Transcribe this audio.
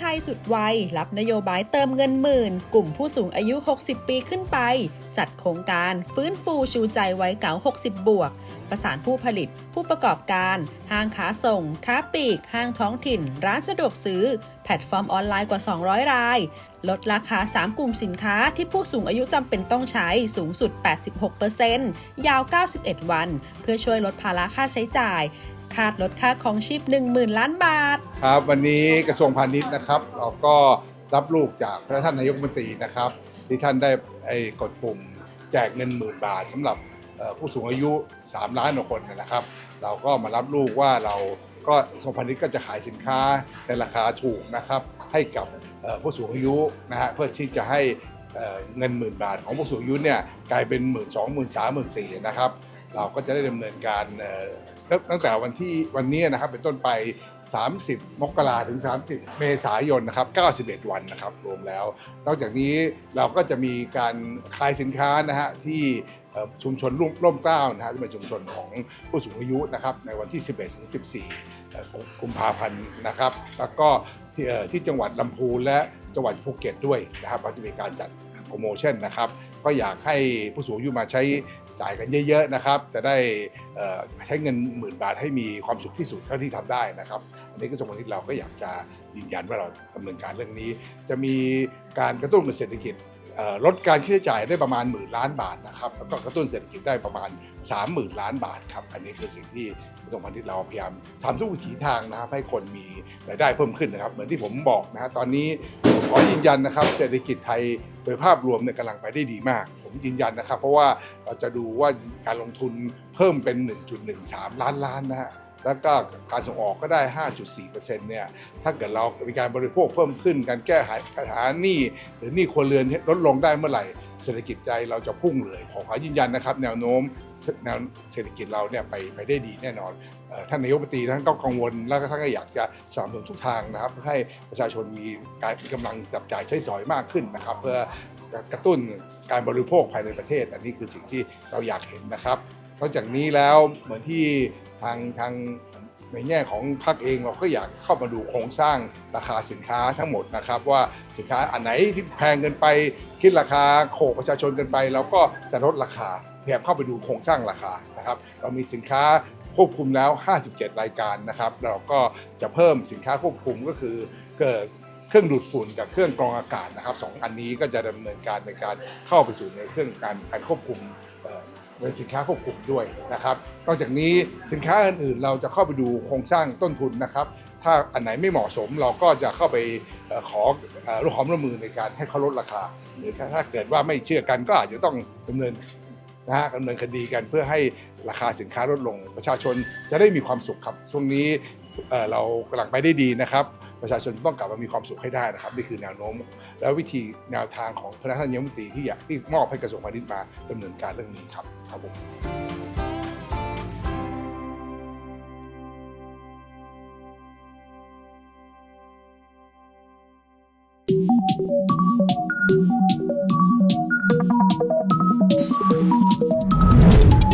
ชัยสุดวัย รับนโยบายเติมเงินหมื่น กลุ่มผู้สูงอายุ 60 ปีขึ้นไป จัดโครงการฟื้นฟูชูใจไว้เก่า 60 บวก ประสานผู้ผลิต ผู้ประกอบการ ห้างค้าส่ง ค้าปลีก ห้างท้องถิ่น ร้านสะดวกซื้อ แพลตฟอร์มออนไลน์กว่า 200 ราย ลดราคา 3 กลุ่มสินค้าที่ผู้สูงอายุจำเป็นต้องใช้สูงสุด 86%ยาว 91 วัน เพื่อช่วยลดภาระค่าใช้จ่าย คาดลดค่าของชีพ10,000 ล้านบาท ครับวันนี้กระทรวงพาณิชย์นะครับ เราก็รับลูกจากพระท่านนายกมนตรีนะครับ ที่ท่านได้ไอ้กดปุ่มแจกเงินหมื่นบาทสำหรับเอ่อผู้สูงอายุ 3 ล้านกว่าคนนะครับ เราก็มารับลูกว่าเราก็กระทรวงพาณิชย์ก็จะขายสินค้าในราคาถูกนะครับ ให้กับเอ่อผู้สูงอายุนะฮะเพื่อที่จะให้เอ่อเงินหมื่นบาทของผู้สูงอายุเนี่ยกลายเป็นหมื่นสองหมื่นสามหมื่นสี่นะครับ เราก็จะได้ดำเนินการตั้งแต่วันที่วันนี้นะครับเป็นต้นไป 30 มกราถึง 30 เมษายนนะครับ 91 วันนะครับรวมแล้ว นอกจากนี้เราก็จะมีการขายสินค้านะฮะที่ชุมชนร่มร่มเกล้านะฮะที่เป็นชุมชนของผู้สูงอายุนะครับในวันที่ 11 ถึง 14เอ่กุมภาพันธ์นะครับ แล้วก็ที่ที่จังหวัดลำพูนและจังหวัดภูเก็ตด้วยนะครับเราจะมีการจัดโปรโมชั่นนะครับ ก็อยากให้ผู้สูงอายุมาใช้ จ่ายกันเยอะๆนะครับ จะได้ใช้เงินหมื่นบาทให้มีความสุขที่สุดเท่าที่ทำได้นะครับอันนี้กระทรวงพาณิชย์เราก็อยากจะยืนยันว่าเราดำเนินการเรื่องนี้ จะมีการกระตุ้นเศรษฐกิจลดการใช้จ่ายได้ประมาณหมื่นล้านบาทนะครับแล้วก็กระตุ้นเศรษฐกิจได้ประมาณ 30,000 ล้านบาทครับอันนี้คือสิ่งที่กระทรวงพาณิชย์เราพยายามทำทุกวิถีทางนะครับให้คนมีรายได้เพิ่มขึ้นนะครับ เหมือนที่ผมบอกนะฮะตอนนี้ขอยืนยันนะครับ เศรษฐกิจไทยโดยภาพรวมเนี่ยกำลังไปได้ดีมาก ยืนยันนะครับ เพราะว่าเราจะดูว่าการลงทุนเพิ่มเป็น 1.13 ล้านล้านนะฮะแล้วก็การส่งออกก็ได้ 5.4%เนี่ยถ้าเกิดเรามีการบริโภคเพิ่มขึ้น การแก้ปัญหาหนี้หรือหนี้ครัวเรือนลดลงได้เมื่อไหร่ เศรษฐกิจใจเราจะพุ่งเลยขอขอยืนยันนะครับ แนวโน้มแนวเศรษฐกิจเราเนี่ยไปไปได้ดีแน่นอนท่านนายกรัฐมนตรีท่านก็กังวล แล้วก็ท่านก็อยากจะสนับสนุนทุกทางนะครับเพื่อให้ประชาชนมีการมีกำลังจับจ่ายใช้สอยมากขึ้นนะครับ เพื่อกระตุ้น การบริโภคภายในประเทศ อันนี้คือสิ่งที่เราอยากเห็นนะครับนอกจากนี้แล้วเหมือนที่ทางทางในแง่ของภาคเองเราก็อยากเข้ามาดูโครงสร้างราคาสินค้าทั้งหมดนะครับ ว่าสินค้าอันไหนที่แพงเกินไปคิดราคาโขกประชาชนเกินไปเราก็จะลดราคาพยายามเข้าไปดูโครงสร้างราคานะครับเรามีสินค้าควบคุมแล้ว 57 รายการนะครับ เราก็จะเพิ่มสินค้าควบคุมก็คือเกิด เครื่องดูดฝุ่นกับเครื่องกรองอากาศนะครับสองอันนี้ก็จะดำเนินการในการเข้าไปสู่ในเครื่องการการควบคุมเป็นสินค้าควบคุมด้วยนะครับนอกจากนี้สินค้าอื่นๆ เราจะเข้าไปดูโครงสร้างต้นทุนนะครับ ถ้าอันไหนไม่เหมาะสมเราก็จะเข้าไปขอร่วมความร่วมมือในการให้เขาลดราคา หรือถ้าเกิดว่าไม่เชื่อกันก็อาจจะต้องดำเนินนะฮะดำเนินคดีกันเพื่อให้ราคาสินค้าลดลง ประชาชนจะได้มีความสุขครับช่วงนี้เรากำลังไปได้ดีนะครับ ประชาชนต้องกลับมามีความสุขให้ได้นะครับนี่คือแนวโน้ม และวิธีแนวทางของคณะท่านยมนตรีที่อยากที่มอบให้กระทรวงพาณิชย์มาดำเนินการเรื่องนี้ครับครับผม